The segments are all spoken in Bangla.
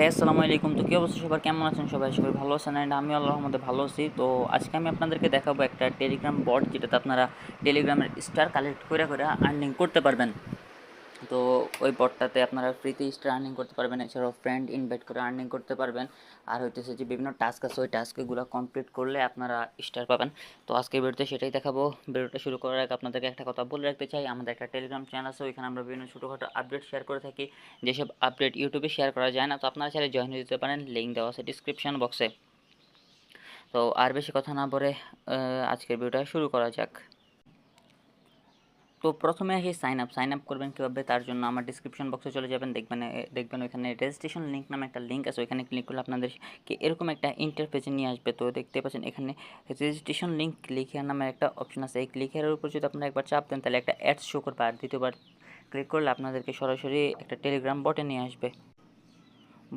হ্যাঁ আসসালামু আলাইকুম। তো কী অবস্থা? সবার কেমন আছেন? সবাই সবাই ভালো আছেন। অ্যান্ড আমি আল্লাহর মধ্যে ভালো আছি। তো আজকে আমি আপনাদেরকে দেখাবো একটা টেলিগ্রাম বট যেটাতে আপনারা টেলিগ্রামের স্টার কালেক্ট করে করে আর্নিং করতে পারবেন। তো ওই বটটাতে আপনারা ফ্রিতে স্টার আর্নিং করতে পারবেন, এছাড়াও ফ্রেন্ড ইনভাইট করে আর্নিং করতে পারবেন। আর হইতেছে যে বিভিন্ন টাস্ক আছে, ওই টাস্কগুলো কমপ্লিট করলে আপনারা স্টার পাবেন। তো আজকে ভিডিওতে সেটাই দেখাবো। ভিডিওটা শুরু করার আগে আপনাদেরকে একটা কথা বলে রাখতে চাই। আমাদের একটা টেলিগ্রাম চ্যানেল আছে, ওইখানে আমরা বিভিন্ন ছোটোখাটো আপডেট শেয়ার করে থাকি। যেসব আপডেট ইউটিউবে শেয়ার করা যায় না, তো আপনারা চাইলে জয়েন হয়ে দিতে পারেন। লিঙ্ক দেওয়া আছে ডিসক্রিপশন বক্সে তো আর বেশি কথা না বলে আজকের ভিডিওটা শুরু করা যাক। তো প্রথমে আসি সাইন আপ সাইন আপ করবেন কীভাবে? তার জন্য আমার ডিসক্রিপশন বক্সে চলে যাবেন, দেখবেন দেখবেন ওইখানে রেজিস্ট্রেশন লিঙ্ক নামে একটা লিঙ্ক আছে, ওইখানে ক্লিক করলে আপনাদেরকে এরকম একটা ইন্টারফেসে নিয়ে আসবে। তো দেখতে পাচ্ছেন এখানে রেজিস্ট্রেশন লিঙ্ক ক্লিকের নামে একটা অপশন আছে। এই ক্লিকের উপর যদি আপনারা একবার চাপ দেন, তাহলে একটা অ্যাডস শো করবে। আর দ্বিতীয়বার ক্লিক করলে আপনাদেরকে সরাসরি একটা টেলিগ্রাম বটে নিয়ে আসবে।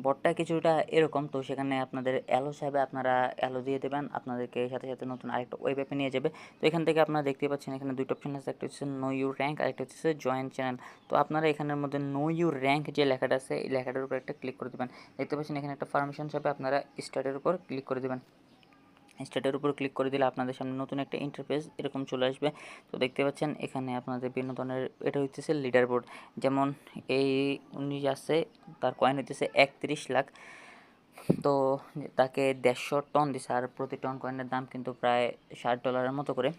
বটটা কিছুটা এরকম। তো সেখানে আপনাদের অ্যালো হিসাবে আপনারা অ্যালো দিয়ে দেবেন। আপনাদেরকে সাথে সাথে নতুন আরেকটা ওয়েব অ্যাপে নিয়ে যাবে। তো এখান থেকে আপনারা দেখতে পাচ্ছেন এখানে দুটো অপশন আছে। একটা হচ্ছে নো ইউ র্যাঙ্ক আর একটা হচ্ছে জয়েন চ্যানেল তো আপনারা এখানের মধ্যে নো ইউ র্যাঙ্ক যে লেখাটা আছে, এই লেখাটার উপর একটা ক্লিক করে দেবেন। দেখতে পাচ্ছেন এখানে একটা পারমিশন হিসাবে আপনারা স্টার্টের উপর ক্লিক করে দেবেন। স্টার্টের উপর ক্লিক করে দিলে আপনাদের সামনে নতুন একটা ইন্টারফেস এরকম চলে আসবে। তো দেখতে পাচ্ছেন, এখানে আপনাদের বিভিন্ন ধরনের এটা হইতেছে লিডার বোর্ড যেমন এই উনি আছে, তার কয়েন হইতেছে একত্রিশ লাখ। তো তাকে দেড়শো টন দিছে, আর প্রতি টন কয়েনের দাম কিন্তু প্রায় ষাট ডলারের মতো করে।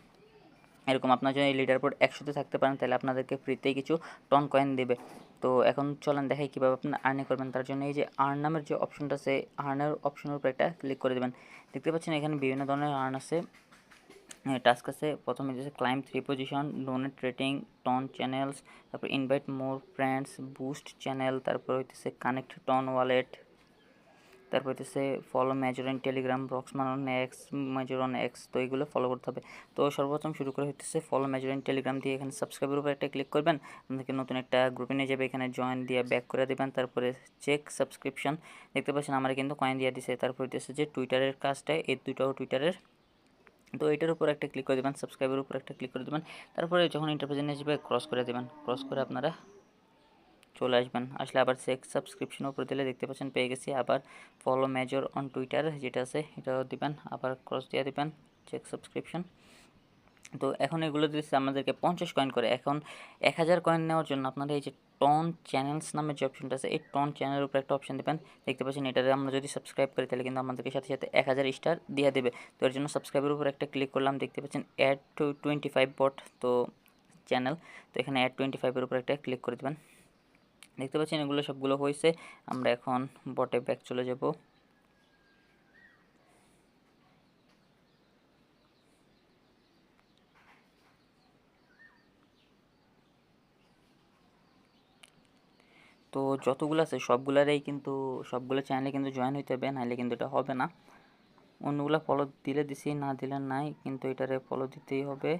এরকম আপনার যদি লিডার বোর্ড একশোতে থাকতে পারেন, তাহলে আপনাদেরকে ফ্রিতেই কিছু টন কয়েন দেবে। তো এখন চলেন দেখাই কীভাবে আপনার আর্নিং করবেন। তার জন্য এই যে আর্ন নামের যে অপশনটা আছে আর্নের অপশনের উপর একটা ক্লিক করে দেবেন। দেখতে পাচ্ছেন এখানে বিভিন্ন ধরনের আর্ন আছে। টাস্ক আছে। প্রথমে যে claim three position donate rating TON channels তারপর invite more friends boost channel তারপর হইতেছে কানেক্ট টন ওয়ালেট তারপর হইতেছে follow major on Telegram box মানন X major on X তো এইগুলো ফলো করতে হবে। তো সর্বপ্রথম শুরু করে হইতেছে ফলো মেজর অন টেলিগ্রাম দিয়ে এখানে সাবস্ক্রাইবের উপর একটা ক্লিক করবেন। আপনাদেরকে নতুন একটা গ্রুপে নিয়ে যাবে, এখানে জয়েন দিয়ে ব্যাক করে দেবেন। তারপরে চেক সাবস্ক্রিপশন দেখতে পাচ্ছেন আমার কিন্তু কয়েন দিয়ে দিছে। তারপর হইতেছে যে টুইটারের কাজটা, এই দুটাও টুইটারের তো এটার উপর একটা ক্লিক করে দেবেন সাবস্ক্রাইবের উপর একটা ক্লিক করে দেবেন। তারপরে যখন ইন্টারপ্রেজে নিয়ে যাবে ক্রস করে দেবেন। ক্রস করে আপনারা চলে আসবেন। আসলে আবার চেক সাবস্ক্রিপশন উপর দিলে দেখতে পাচ্ছেন, পেয়ে গেছি আবার ফলো মেজর অন টুইটার যেটা আছে, এটাও দিবেন, আবার ক্রস দিয়ে দিবেন চেক সাবস্ক্রিপশন তো এখন এগুলো দিচ্ছে আমাদেরকে পঞ্চাশ কয়েন করে। এখন এক হাজার কয়েন নেওয়ার জন্য আপনারা এই যে টন চ্যানেলস নামের যে অপশনটা আছে, এই টন চ্যানেলের উপর একটা অপশন দেবেন। দেখতে পাচ্ছেন এটাতে আমরা যদি সাবস্ক্রাইব করি তাহলে কিন্তু আমাদেরকে সাথে সাথে এক হাজার স্টার দিয়ে দেবে। তো এর জন্য সাবস্ক্রাইবের উপর একটা ক্লিক করলাম, দেখতে পাচ্ছেন add to twenty five bot তো চ্যানেল তো এখানে অ্যাড টোয়েন্টি ফাইভের উপর একটা ক্লিক করে দেবেন। দেখতে পাচ্ছেন, এগুলো সবগুলো হয়েছে। আমরা এখন বটে ব্যাক চলে যাব। তো যতগুলো আছে, সবগুলারই কিন্তু, সবগুলো চ্যানেলে কিন্তু জয়েন হইতে হবে, নাহলে কিন্তু এটা হবে না। অন্যগুলো ফলো দিলে দিছি, না দিলে নাই, কিন্তু এটারে ফলো দিতেই হবে।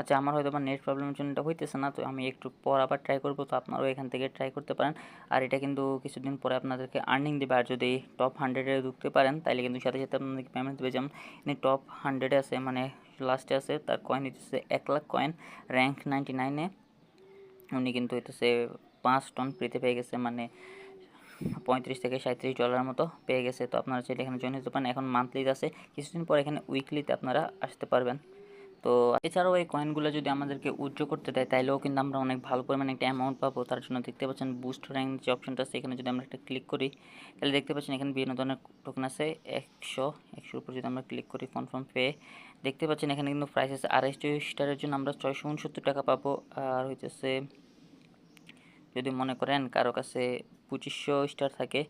আচ্ছা আমার হয়তো বা নেট প্রবলেমের জন্য এটা হইতেছে না, তো আমি একটু পর আবার ট্রাই করব, তো আপনারাও এখান থেকে ট্রাই করতে পারেন। আর এটা কিন্তু কিছুদিন পরে আপনাদেরকে আর্নিং দেবে, আর যদি টপ হান্ড্রেডে ঢুকতে পারেন তাহলে কিন্তু সাথে সাথে আপনাদেরকে পেমেন্ট দেবে। যেমন টপ হান্ড্রেডে আছে মানে লাস্টে আছে, তার কয়েন হইতেছে এক লাখ কয়েন র্যাঙ্ক নাইনটি নাইনে উনি কিন্তু হইতেছে পাঁচ টন ফ্রিতে পেয়ে গেছে মানে পঁয়ত্রিশ থেকে সাঁত্রিশ ডলার মতো পেয়ে গেছে। তো আপনারা চাইলে এখানে জয়েন হতে পারেন। এখন মান্থলিতে আছে, কিছুদিন পর এখানে উইকলিতে আপনারা আসতে পারবেন। তো এছাড়াও এই কয়েনগুলো যদি আমাদেরকে উজ্জ্ব করতে দেয়, তাইলেও কিন্তু আমরা অনেক ভালো পরিমাণে একটা অ্যামাউন্ট পাবো। তার জন্য দেখতে পাচ্ছেন বুস্ট র্যাঙ্ক যে অপশনটা আছে, এখানে যদি আমরা একটা ক্লিক করি, তাহলে দেখতে পাচ্ছেন এখানে বিভিন্ন ধরনের টোকেন আছে। একশো, একশোর উপর যদি আমরা ক্লিক করি কনফার্ম পে দেখতে পাচ্ছেন এখানে কিন্তু প্রাইস আছে আড়াইশো স্টারের জন্য আমরা ছয়শো উনসত্তর টাকা পাবো। আর হইতেছে, যদি মনে করেন কারও কাছে পঁচিশশো স্টার থাকে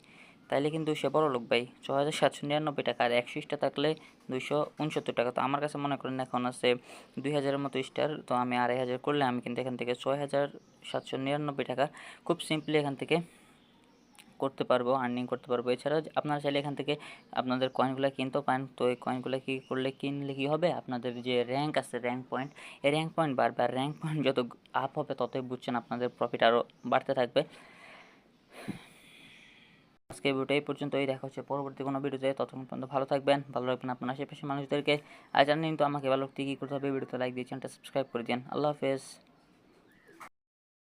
তাইলে কিন্তু সে বড় লোক ভাই। ছ হাজার সাতশো নিরানব্বই টাকা আর একশো স্টার থাকলে দুইশো উনসত্তর টাকা। তো আমার কাছে মনে করেন এখন আছে দুই হাজারের মতো স্টার তো আমি আড়াই হাজার করলে আমি কিন্তু এখান থেকে ছয় হাজার সাতশো নিরানব্বই টাকা খুব সিম্পলি এখান থেকে করতে পারব আর্নিং করতে পারব। এছাড়া আপনারা চাইলে এখান থেকে আপনাদের কয়েনগুলো কিনতেও পারেন। তো এই কয়েনগুলো কী করলে কিনলে কী হবে? আপনাদের যে র্যাঙ্ক আছে র্যাঙ্ক পয়েন্ট এই র্যাঙ্ক পয়েন্ট বাড়বে আর র্যাঙ্ক পয়েন্ট যত আপ হবে ততই বুঝছেন আপনাদের প্রফিট আরও বাড়তে থাকবে। আজকে ভিডিওটা এই পর্যন্তই। দেখা হচ্ছে পরবর্তী কোনো ভিডিওতে। ততক্ষণ পর্যন্ত ভালো থাকবেন, ভালো রাখবেন আপনার আশেপাশে মানুষদেরকে। আর জানেন তো আমাকে ভালো কী করতে হবে? ভিডিওতে লাইক দিয়ে চ্যানেলটা সাবস্ক্রাইব করে দিন আল্লাহ হাফেজ।